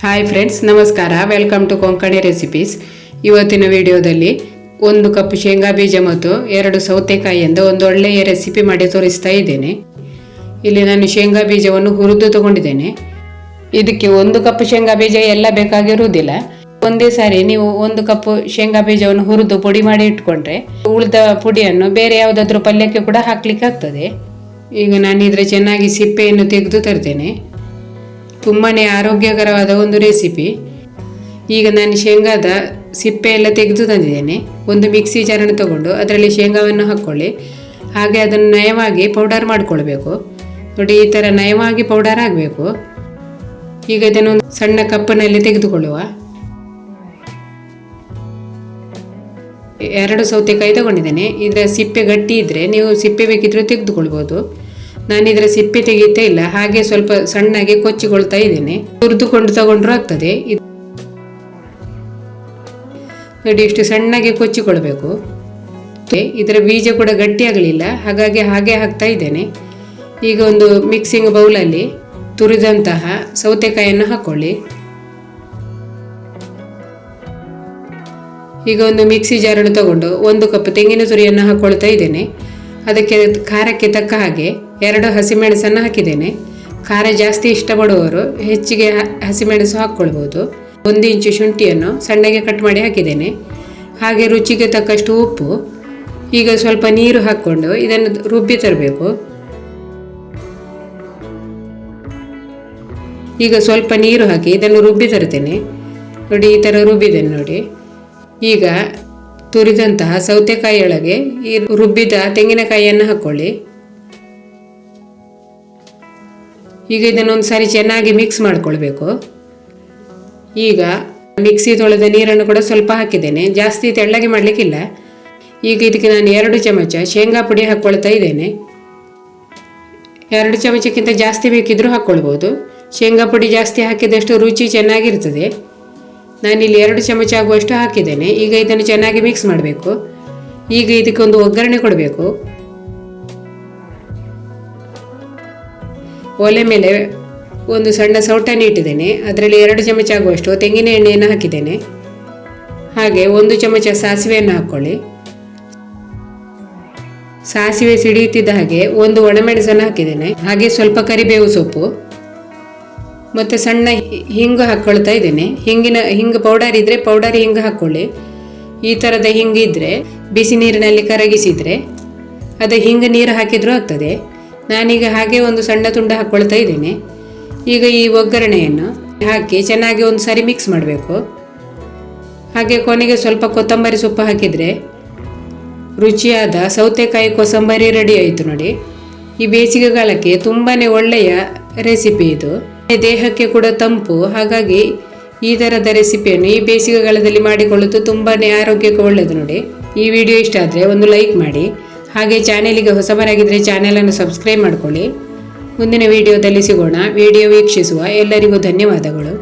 Hi friends ನಮಸ್ಕಾರ. Welcome to Konkani recipes ಇವತ್ತಿನ ವಿಡಿಯೋದಲ್ಲಿ ಒಂದು ಕಪ್ ಶೇಂಗಾ ಬೀಜ ಮತ್ತು ಎರಡು ಸೌತೆಕಾಯಿಯಿಂದ ಒಂದು ಒಳ್ಳೆಯ ರೆಸಿಪಿ ಮಾಡಿ ತೋರಿಸ್ತಾ ಇದ್ದೇನೆ. ಇಲ್ಲಿ ನಾನು ಶೇಂಗಾ ಬೀಜವನ್ನು ಹುರಿದು ತಗೊಂಡಿದ್ದೇನೆ. ಇದಕ್ಕೆ ಒಂದು ಕಪ್ ಶೇಂಗಾ ಬೀಜ ಎಲ್ಲ ಬೇಕಾಗಿರುವುದಿಲ್ಲ. ಒಂದೇ ಸಾರಿ ನೀವು ಒಂದು ಕಪ್ ಶೇಂಗಾ ಬೀಜವನ್ನು ಹುರಿದು ಪುಡಿ ಮಾಡಿ ಇಟ್ಕೊಂಡ್ರೆ ಉಳಿದ ಪುಡಿಯನ್ನು ಬೇರೆ ಯಾವುದಾದ್ರೂ ಪಲ್ಯಕ್ಕೆ ಕೂಡ ಹಾಕ್ಲಿಕ್ಕೆ ಆಗ್ತದೆ ಈಗ ನಾನು ಚೆನ್ನಾಗಿ ಸಿಪ್ಪೆಯನ್ನು ತೆಗೆದು ತರ್ತೇನೆ. ತುಂಬಾ ಆರೋಗ್ಯಕರವಾದ ಒಂದು ರೆಸಿಪಿ ಈಗ ನಾನು ಶೇಂಗಾದ ಸಿಪ್ಪೆ ಎಲ್ಲ ತೆಗೆದು ತಂದಿದ್ದೇನೆ. ಒಂದು ಮಿಕ್ಸಿ ಜಾರನ್ನು ತಗೊಂಡು ಅದರಲ್ಲಿ ಶೇಂಗಾವನ್ನು ಹಾಕ್ಕೊಳ್ಳಿ ಹಾಗೆ ಅದನ್ನು ನಯವಾಗಿ ಪೌಡರ್ ಮಾಡಿಕೊಳ್ಬೇಕು. ನೋಡಿ, ಈ ಥರ ನಯವಾಗಿ ಪೌಡರ್ ಆಗಬೇಕು ಈಗ ಇದನ್ನು ಒಂದು ಸಣ್ಣ ಕಪ್ಪಿನಲ್ಲಿ ತೆಗೆದುಕೊಳ್ಳುವ. ಎರಡು ಸೌತೆಕಾಯಿ ತಗೊಂಡಿದ್ದೇನೆ. ಇದರ ಸಿಪ್ಪೆ ಗಟ್ಟಿ ಇದ್ದರೆ ನೀವು ಸಿಪ್ಪೆ ಬೇಕಿದ್ರೆ ತೆಗೆದುಕೊಳ್ಬೋದು. ನಾನು ಇದರ ಸಿಪ್ಪೆ ತೆಗೀತಾ ಇಲ್ಲ, ಹಾಗೆ ಸ್ವಲ್ಪ ಸಣ್ಣಗೆ ಕೊಚ್ಚಿಕೊಳ್ತಾ ಇದ್ದೇನೆ. ಹುರಿದುಕೊಂಡು ತಗೊಂಡ್ರು ಆಗ್ತದೆ. ನೋಡಿ, ಇಷ್ಟು ಸಣ್ಣಗೆ ಕೊಚ್ಚಿಕೊಳ್ಬೇಕು. ಇದರ ಬೀಜ ಕೂಡ ಗಟ್ಟಿಯಾಗಲಿಲ್ಲ ಹಾಗಾಗಿ ಹಾಗೆ ಹಾಕ್ತಾ ಇದ್ದೇನೆ. ಈಗ ಒಂದು ಮಿಕ್ಸಿಂಗ್ ಬೌಲಲ್ಲಿ ತುರಿದಂತಹ ಸೌತೆಕಾಯಿಯನ್ನು ಹಾಕ್ಕೊಳ್ಳಿ ಈಗ ಒಂದು ಮಿಕ್ಸಿ ಜಾರನ್ನು ತಗೊಂಡು ಒಂದು ಕಪ್ ತೆಂಗಿನ ತುರಿಯನ್ನು ಹಾಕ್ಕೊಳ್ತಾ ಇದ್ದೇನೆ. ಅದಕ್ಕೆ ಖಾರಕ್ಕೆ ತಕ್ಕ ಹಾಗೆ ಎರಡು ಹಸಿಮೆಣಸನ್ನು ಹಾಕಿದ್ದೇನೆ. ಖಾರ ಜಾಸ್ತಿ ಇಷ್ಟಪಡುವವರು ಹೆಚ್ಚಿಗೆ ಹಸಿಮೆಣಸು ಹಾಕ್ಕೊಳ್ಬೋದು. ಒಂದು ಇಂಚು ಶುಂಠಿಯನ್ನು ಸಣ್ಣಗೆ ಕಟ್ ಮಾಡಿ ಹಾಕಿದ್ದೇನೆ. ಹಾಗೆ ರುಚಿಗೆ ತಕ್ಕಷ್ಟು ಉಪ್ಪು. ಈಗ ಸ್ವಲ್ಪ ನೀರು ಹಾಕ್ಕೊಂಡು ಇದನ್ನು ರುಬ್ಬಿ ತರಬೇಕು. ಈಗ ಸ್ವಲ್ಪ ನೀರು ಹಾಕಿ ಇದನ್ನು ರುಬ್ಬಿ ತರ್ತೇನೆ. ನೋಡಿ, ಈ ಥರ ರುಬ್ಬಿದ್ದೇನೆ ನೋಡಿ. ಈಗ ತುರಿದಂತಹ ಸೌತೆಕಾಯಿಯೊಳಗೆ ಈ ರುಬ್ಬಿದ ತೆಂಗಿನಕಾಯಿಯನ್ನು ಹಾಕ್ಕೊಳ್ಳಿ. ಈಗ ಇದನ್ನೊಂದು ಸಾರಿ ಚೆನ್ನಾಗಿ ಮಿಕ್ಸ್ ಮಾಡ್ಕೊಳ್ಬೇಕು. ಈಗ ಮಿಕ್ಸಿ ತೊಳೆದ ನೀರನ್ನು ಕೂಡ ಸ್ವಲ್ಪ ಹಾಕಿದ್ದೇನೆ. ಜಾಸ್ತಿ ತೆಳ್ಳಗೆ ಮಾಡಲಿಕ್ಕಿಲ್ಲ. ಈಗ ಇದಕ್ಕೆ ನಾನು ಎರಡು ಚಮಚ ಶೇಂಗಾ ಪುಡಿ ಹಾಕ್ಕೊಳ್ತಾ ಇದ್ದೇನೆ. ಎರಡು ಚಮಚಕ್ಕಿಂತ ಜಾಸ್ತಿ ಬೇಕಿದ್ರೂ ಹಾಕ್ಕೊಳ್ಬೋದು. ಶೇಂಗಾ ಪುಡಿ ಜಾಸ್ತಿ ಹಾಕಿದಷ್ಟು ರುಚಿ ಚೆನ್ನಾಗಿರ್ತದೆ. ನಾನಿಲ್ಲಿ ಎರಡು ಚಮಚ ಆಗುವಷ್ಟು ಹಾಕಿದ್ದೇನೆ. ಈಗ ಇದನ್ನು ಚೆನ್ನಾಗಿ ಮಿಕ್ಸ್ ಮಾಡಬೇಕು. ಈಗ ಇದಕ್ಕೊಂದು ಒಗ್ಗರಣೆ ಕೊಡಬೇಕು. ಒಲೆ ಮೇಲೆ ಒಂದು ಸಣ್ಣ ಸೌಟನ್ನು ಇಟ್ಟಿದ್ದೇನೆ. ಅದರಲ್ಲಿ ಎರಡು ಚಮಚ ಆಗುವಷ್ಟು ತೆಂಗಿನ ಎಣ್ಣೆಯನ್ನು ಹಾಕಿದ್ದೇನೆ. ಹಾಗೆ ಒಂದು ಚಮಚ ಸಾಸಿವೆಯನ್ನು ಹಾಕ್ಕೊಳ್ಳಿ ಸಾಸಿವೆ ಸಿಡಿಯುತ್ತಿದ್ದ ಹಾಗೆ ಒಂದು ಒಣಮೆಣಸನ್ನು ಹಾಕಿದ್ದೇನೆ. ಹಾಗೆ ಸ್ವಲ್ಪ ಕರಿಬೇವು ಸೊಪ್ಪು ಮತ್ತು ಸಣ್ಣ ಹಿಂಗು ಹಾಕ್ಕೊಳ್ತಾ ಇದ್ದೇನೆ. ಹಿಂಗಿನ ಹಿಂಗು ಪೌಡರ್ ಇದ್ದರೆ ಪೌಡರ್ ಹಿಂಗು ಹಾಕ್ಕೊಳ್ಳಿ ಈ ಥರದ ಹಿಂಗು ಇದ್ದರೆ ಬಿಸಿ ನೀರಿನಲ್ಲಿ ಕರಗಿಸಿದರೆ ಅದು ಹಿಂಗು ನೀರು ಹಾಕಿದರೂ ಆಗ್ತದೆ. ನಾನೀಗ ಹಾಗೆ ಒಂದು ಸಣ್ಣ ತುಂಡು ಹಾಕ್ಕೊಳ್ತಾ ಇದ್ದೇನೆ. ಈಗ ಈ ಒಗ್ಗರಣೆಯನ್ನು ಹಾಕಿ ಚೆನ್ನಾಗಿ ಒಂದು ಸಾರಿ ಮಿಕ್ಸ್ ಮಾಡಬೇಕು. ಹಾಗೆ ಕೊನೆಗೆ ಸ್ವಲ್ಪ ಕೊತ್ತಂಬರಿ ಸೊಪ್ಪು ಹಾಕಿದರೆ ರುಚಿಯಾದ ಸೌತೆಕಾಯಿ ಕೊಸಂಬರಿ ರೆಡಿ ಆಯಿತು ನೋಡಿ. ಈ ಬೇಸಿಗೆಗಾಲಕ್ಕೆ ತುಂಬಾ ಒಳ್ಳೆಯ ರೆಸಿಪಿ ಇದು. ದೇಹಕ್ಕೆ ಕೂಡ ತಂಪು, ಹಾಗಾಗಿ ಈ ಥರದ ರೆಸಿಪಿಯನ್ನು ಈ ಬೇಸಿಗೆಗಾಲದಲ್ಲಿ ಮಾಡಿಕೊಳ್ಳೋದು ತುಂಬಾ ಆರೋಗ್ಯಕ್ಕೆ ಒಳ್ಳೆಯದು ನೋಡಿ. ಈ ವಿಡಿಯೋ ಇಷ್ಟ ಆದರೆ ಒಂದು ಲೈಕ್ ಮಾಡಿ. ಹಾಗೆ ಚಾನೆಲಿಗೆ ಹೊಸಬರಾಗಿದ್ದರೆ ಚಾನೆಲನ್ನು ಸಬ್ಸ್ಕ್ರೈಬ್ ಮಾಡ್ಕೊಳ್ಳಿ. ಮುಂದಿನ ವಿಡಿಯೋದಲ್ಲಿ ಸಿಗೋಣ. ವಿಡಿಯೋ ವೀಕ್ಷಿಸುವ ಎಲ್ಲರಿಗೂ ಧನ್ಯವಾದಗಳು.